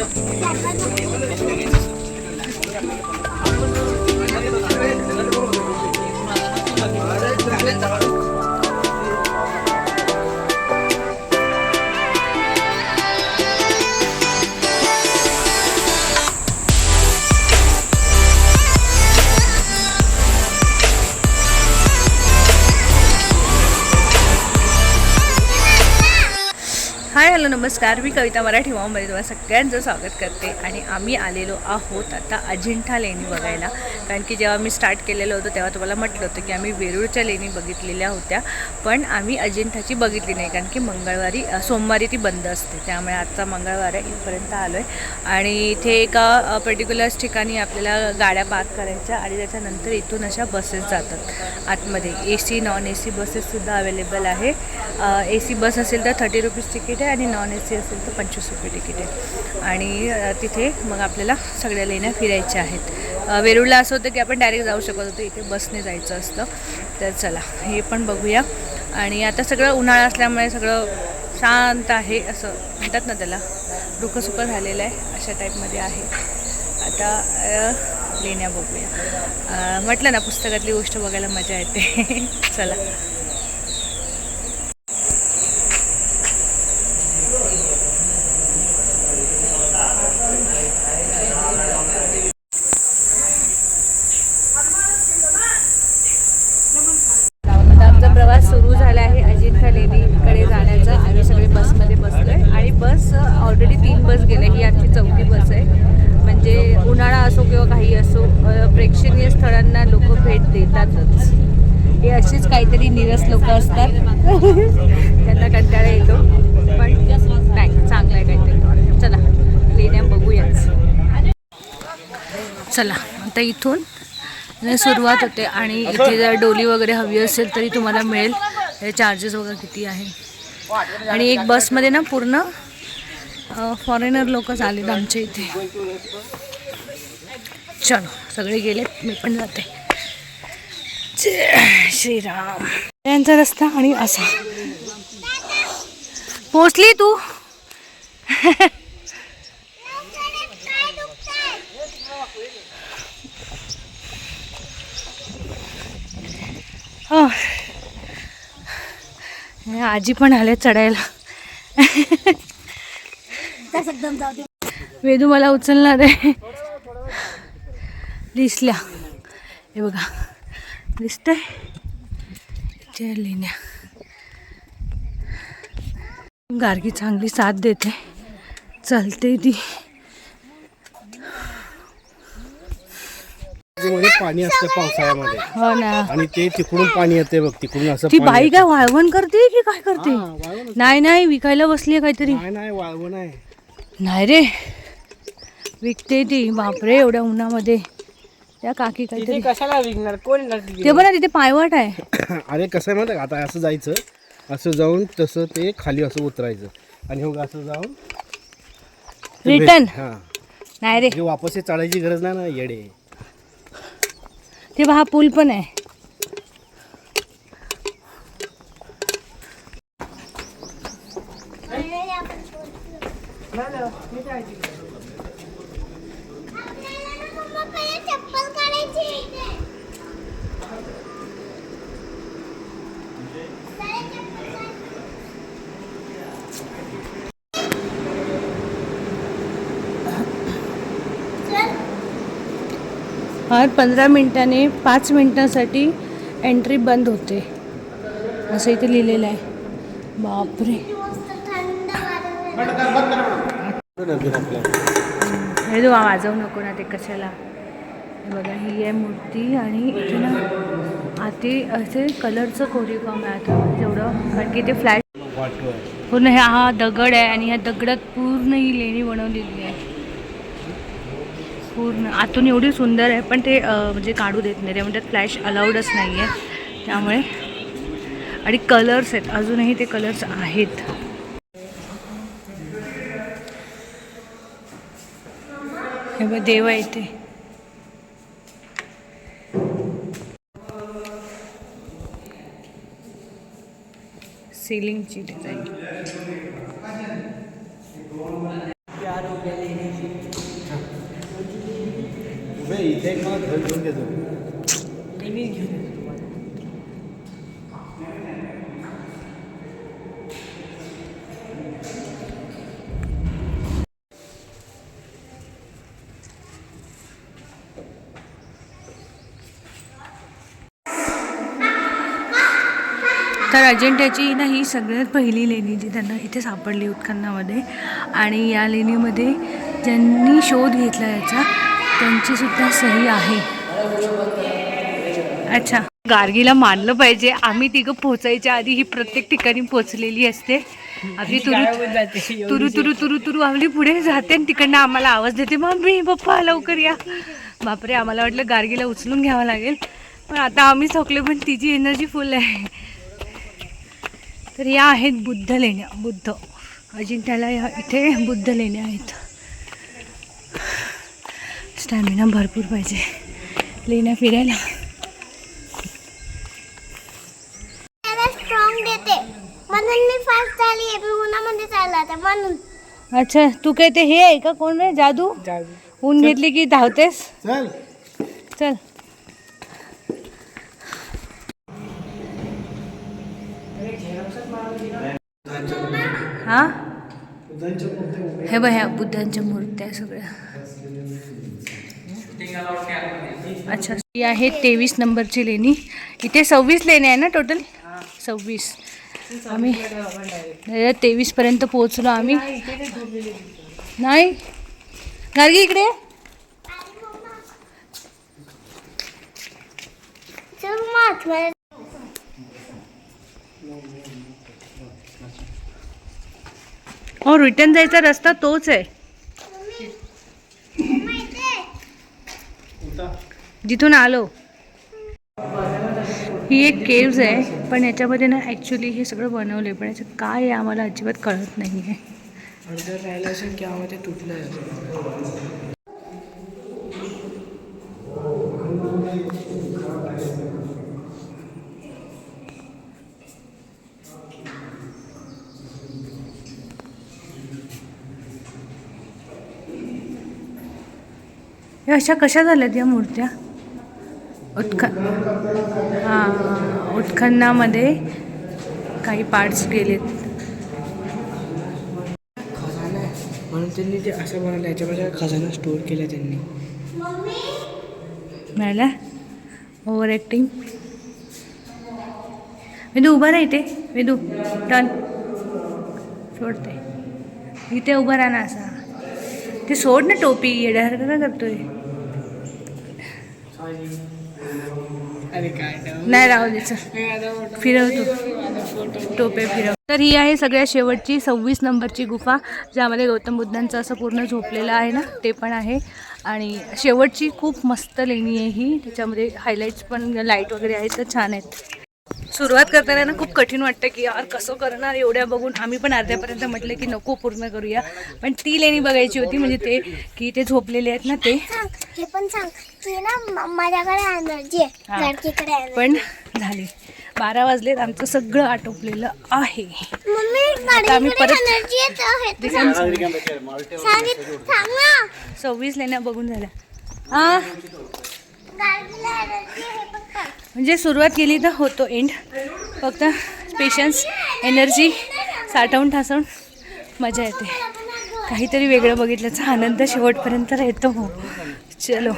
要开不 hello नमस्कार. मी कविता मराठी मध्ये तुम्हाला सगळ्यांचं स्वागत करते. आणि आम्ही आलेलो आहोत आता अजिंठा लेणी बघायला. कारण की जेव्हा मी स्टार्ट केलेलं होतं तेव्हा तुम्हाला म्हटलं होतं की आम्ही वेरूळच्या लेणी बघितलेल्या होत्या. पण आम्ही अजिंठाची बघितली नाही कारण की मंगळवारी सोमवारी ती बंद असते. त्यामुळे आजचा मंगळवार आहे इथपर्यंत आलो आहे आणि इथे एका पर्टिक्युलर्स ठिकाणी आपल्याला गाड्या पार्क करायच्या आणि त्याच्यानंतर इथून अशा बसेस जातात. आतमध्ये A C non A C बसेससुद्धा available आहे. ए सी बस असेल तर थर्टी रुपीज तिकीट आहे आणि नॉन ए सी असेल तर पंचवीस रुपये तिकीट आहे. आणि तिथे मग आपल्याला सगळ्या लेण्या फिरायच्या आहेत. वेरूळला असं होतं की आपण डायरेक्ट जाऊ शकत होतो इथे बसने जायचं असतं. तर चला हे पण बघूया. आणि आता सगळं उन्हाळा असल्यामुळे सगळं शांत आहे असं म्हणतात ना त्याला. डुकंसुकं झालेलं आहे अशा टाईपमध्ये आहे. आता लेण्या बघूया. म्हटलं ना पुस्तकातली गोष्ट बघायला मजा येते. चला आता आमचा प्रवास सुरू झाला आहे अजिंठा लेणीकडे जाण्याचा आम्ही सगळे बसमध्ये बसलोय आणि बस ऑलरेडी तीन बस गेले ही आमची चौथी बस आहे म्हणजे उन्हाळा असो किंवा काही असो अ, प्रेक्षणीय स्थळांना लोक भेट देतातच हे अशीच काहीतरी निरस लोक असतात. त्यांना कंटाळा येतो. पण नाही चांगलं आहे काहीतरी. चला लेण्या बघूयाच. चला आता इथून सुरुवात होते आणि इथे जर डोली वगैरे हवी असेल तरी तुम्हाला मिळेल. हे चार्जेस वगैरे किती आहे. आणि एक बसमध्ये ना पूर्ण फॉरेनर लोकच आलेत आमच्या इथे. चलो सगळे गेलेत मी पण जाते. श्रीराम. यांचा रस्ता आणि असा. पोचली तू? हो. आजी पण आले चढायला. वेदू मला उचलणार आहे. दिसल्या. हे बघा. दिसतंय. त्या लेण्या गार्गी चांगली साथ देते. चालते ती. पाणी असतं पावसाळ्यामध्ये. हो ना. आणि ते तिकडून पाणी येते बघ तिकडून असं ती बाई. काय वाळवण करते की काय करते? नाही नाही विकायला बसली काहीतरी. नाही नाही वाळवण आहे. नाही रे. विकते ती बापरे एवढ्या उन्हामध्ये. त्या काकी काहीतरी. कशाला विकणार कोण येणार तिथे? ते तिथे पायवाट आहे. अरे कसं आहे माहिती का? आता असं जायचं असं जाऊन तसं ते खाली असं उतरायचं. आणि हो असं जाऊन रिटर्न हा. नाही रे. म्हणजे वापस हे चढायची गरज नाही ना येडे. ते हा पूल पण आहे. हर पंधरा मिनिटाने पाच मिनटासाठी एंट्री बंद होते. असं इथे लिहिलेलं आहे. बापरे. हे दुवा वाजवू नको ना ते कशाला. बघा ही आहे मूर्ती आणि इथे ना आधी असे कलरचं कोरीव काम आहे. आता जेवढं कारण की ते फ्लॅट पूर्ण हे हा दगड आहे आणि ह्या दगडात पूर्ण ही लेणी बनवलेली आहे. पूर्ण आतून एवढी सुंदर आहे पण ते म्हणजे काढू देत नाही. ते म्हणतात फ्लॅश अलाउडच नाही आहे त्यामुळे आणि कलर्स आहेत. अजूनही ते कलर्स आहेत. हे बघ देव आहे ते. सिलिंगची डिझाईन तयार हो गया लेने एक मला घर घेऊन घेतो तर अजिंठ्याची ना ही सगळ्यात पहिली लेणी जी त्यांना इथे सापडली उत्खननामध्ये. आणि या लेणीमध्ये ज्यांनी शोध घेतला याचा त्यांची सुद्धा सही आहे. अच्छा. गार्गीला मानलं पाहिजे. आम्ही तिघं पोचायच्या आधी ही प्रत्येक ठिकाणी पोचलेली असते. आपली तुरु तुरु तुरु तुरु तुरु आपली पुढे जाते आणि तिकडनं आम्हाला आवाज देते मम्मी पप्पा लवकर या. बापरे आम्हाला वाटलं गार्गीला उचलून घ्यावं लागेल. पण आता आम्ही थकले पण तिची एनर्जी फुल आहे. तर या आहेत बुद्ध लेण्या बुद्ध. अजिंठ्याला या इथे बुद्ध लेण्या आहेत. स्टॅमिना भरपूर पाहिजे. लेण्या फिरायला. अच्छा तू काय ते हे आहे का? कोण रे? जादू? ऊन घेतली की धावतेस? चल. चल. हा? हे बघ ह्या बुद्धांच्या मूर्त्या सगळ्या. अच्छा ही आहे तेवीस नंबरची लेणी. इथे सव्वीस लेणी आहे ना टोटल सव्वीस. आम्ही तेवीस पर्यंत पोहोचलो आम्ही. नाही गार्गी इकडे ये. चल मग मला हो रिटर्न जायचा रस्ता तोच आहे. जिथून आलो. ही एक केव्ज आहे पण याच्यामध्ये ना ॲक्च्युली हे सगळं बनवलं पण याचं काय आहे आम्हाला अजिबात कळत नाही आहे तुटलं आहे या अशा कशा झाल्यात या मूर्त्या? उत्ख हां उत्खननामध्ये काही पार्ट्स गेलेत खजाना आहे. म्हणून त्यांनी ते असं बनवलं याच्यामध्ये खजाना स्टोअर केला त्यांनी. मिळाला? ओव्हर ॲक्टिंग वेदू उभा राहा इथे. वेदू टन सोडते. इथे उभा राहा ना असा. ते सोड ना टोपी येड्यासारखं का करतोय? काय नाही राहू दे फिरव तू. टोपे फिरव तर ही आहे सगळ्यात शेवटची सव्वीस नंबरची गुफा ज्यामध्ये गौतम बुद्धांचं असं पूर्ण झोपलेलं आहे ना ते पण आहे. आणि शेवटची खूप मस्त लेणी आहे ही त्याच्यामध्ये हायलाईट्स पण लाइट वगैरे आहेत तर छान आहेत. सुरुवात करताना ना खूप कठीण वाटतं की यार कसं करणार एवढ्या बघून. आम्ही पण अर्ध्यापर्यंत म्हटलं की नको पूर्ण करूया. पण ती लेणी बघायची होती म्हणजे ते की ते झोपलेले आहेत ना ते. हे पण सांग. की ना माझ्याकडे एनर्जी. आहे पण झाली. बारा वाजलेत आमचं सगळं आटोपलेलं आहे. आम्ही परत- सव्वीस लेण्या बघून झाल्या. हा म्हणजे सुरुवात केली तर होतो एंड फक्त पेशन्स एनर्जी साठवून ठासवून मजा येते. काहीतरी वेगळं बघितल्याचा आनंद शेवटपर्यंत राहतो. हो चलो.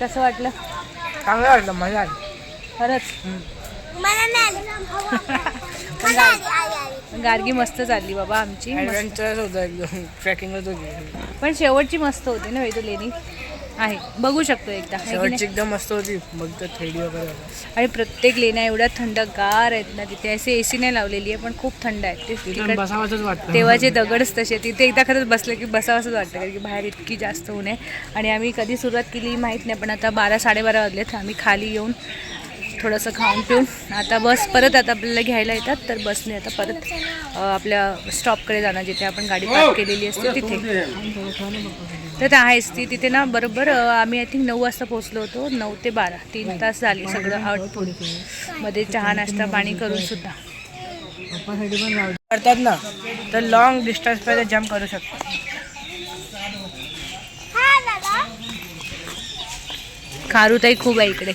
कसं वाटलं? चांगलं वाटलं मजा आली. खरंच. गार्गी मस्त चालली बाबा आमची. मस्त. ॲडव्हेंचरच होतं एकदम. ट्रॅकिंगच होती पण शेवटची मस्त होती ना वेदू लेणी? आहे. बघू शकतो एकदा. है की नाही? शेवटची एकदम मस्त होती. मग तर थेडी वगैरे होतं. आणि प्रत्येक लेण्या एवढ्या थंडगार आहेत ना तिथे. असे ए सी नाही लावलेली आहे पण खूप थंड आहे ते तिथून तिकड- बसावंच वाटतं. तेव्हाचे दगडच तसे तिथे एकदा खरंच बसलं की बसावंसंच वाटतं कारण की बाहेर इतकी जास्त ऊन आहे. आणि आम्ही कधी सुरुवात केली माहीत नाही पण आता बारा साडेबारा वाजलेत. आम्ही खाली येऊन थोडंसं खाऊन पिऊन. आता बस परत आता आपल्याला घ्यायला येतात तर बसने आता परत आपल्या स्टॉपकडे जाणार जिथे आपण गाडी पार्क केलेली असते तिथे. तर ते आहेच ती तिथे ना बरोबर आम्ही आय थिंक नऊ वाजता पोहोचलो होतो नऊ ते बारा तीन तास झाले सगळं आउटपुटमध्ये चहा नाश्ता पाणी करून सुद्धा. करतात ना तर लॉंग डिस्टन्स पर्यंत जम्प करू शकतो. खारुताई खूप आहे इकडे.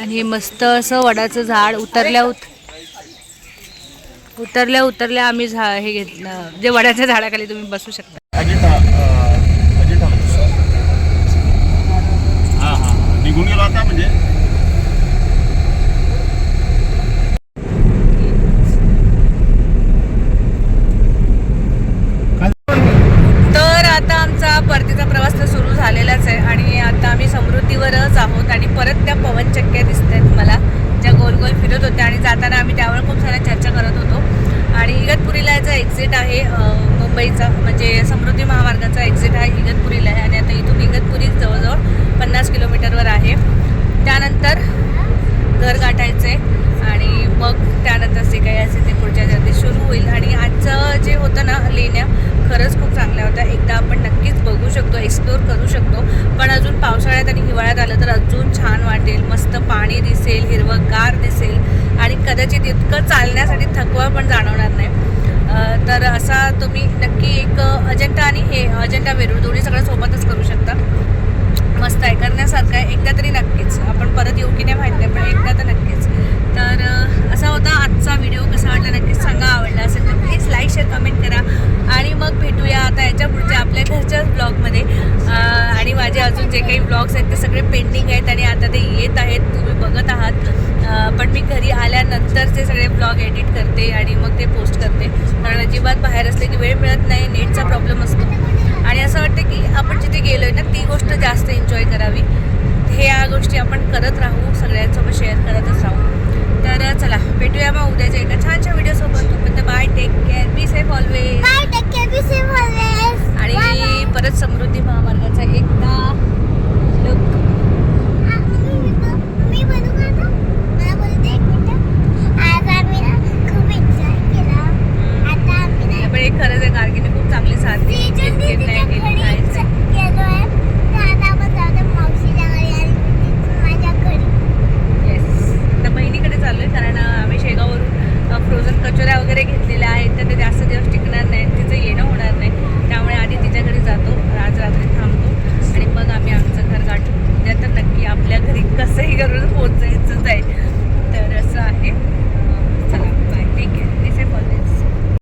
आणि मस्त असं वडाचं झाड उतरल्या उत उतरल्या उतरल्या आम्ही झा हे घेतलं. जे वडाच्या झाडाखाली तुम्ही बसू शकता अजिंठा अजिंठा हां हां निघून गेलो आता म्हणजे तर आता आमचा परतीचा प्रवास तर सुरू झालेलाच आहे आणि आता आम्ही समृद्धीवरच आहोत आणि परत त्या पवनचक्क्या दिसत आहेत मला ज्या गोल गोल फिरत होत्या आणि जाताना आम्ही त्यावर खूप साऱ्या चर्चा करत होतो आणि इगतपुरीला याचा एक्झिट आहे मुंबईचा. म्हणजे समृद्धी महामार्गाचा एक्झिट आहे इगतपुरीला. आहे आणि आता इथून इगतपुरी जवळजवळ पन्नास किलोमीटरवर आहे. त्यानंतर घर गाठायचे आणि मग त्यानंतर जे काही असेल ते पुढच्या जर्नी सुरू होईल. आणि आजचं जे होतं ना लेण्या खरंच खूप चांगल्या होत्या. एकदा आपण नक्कीच बघू शकतो एक्सप्लोर करू शकतो. पण अजून पावसाळ्यात आणि हिवाळ्यात आलं तर अजून छान वाटेल. मस्त दिसेल हिरवंगार दिसेल आणि कदाचित इतकं चालण्यासाठी थकवा पण जाणवणार नाही. तर असा तुम्ही नक्की एक अजंठा आणि हे अजंठा वेरूळ दोन्ही सगळं सोबतच करू शकता. मस्त आहे करण्यासारखं आहे. एकदा तरी नक्कीच. आपण परत येऊ की नाही माहीत नाही पण एकदा तर नक्कीच. तर असा होता आजचा व्हिडिओ. कसा वाटला नक्कीच सांगा. आवडला असेल तर प्लीज लाईक शेअर कमेंट करा. आणि मग भेटूया आता याच्या पुढच्या आपल्या घरच्याच ब्लॉगमध्ये माझे अजून जे काही ब्लॉग्स आहेत ते सगळे पेंडिंग आहेत आणि आता ते येत आहेत तुम्ही बघत आहात. पण मी घरी आल्यानंतरचे सगळे ब्लॉग एडिट करते आणि मग ते पोस्ट करते. कारण अजिबात बाहेर असले की वेळ मिळत नाही नेटचा प्रॉब्लेम असतो. आणि असं वाटतं की आपण जिथे गेलो आहे ना ती गोष्ट जास्त एन्जॉय करावी. हे या गोष्टी आपण करत राहू सगळ्यांसोबत शेअर करतच राहू. तर चला भेटूया मग उद्याच्या एका छानशा व्हिडिओसोबत तोपर्यंत bye take care be safe always bye टक्के बी सेफ ऑलवेज आणि परत समृद्धी महामार्गाचा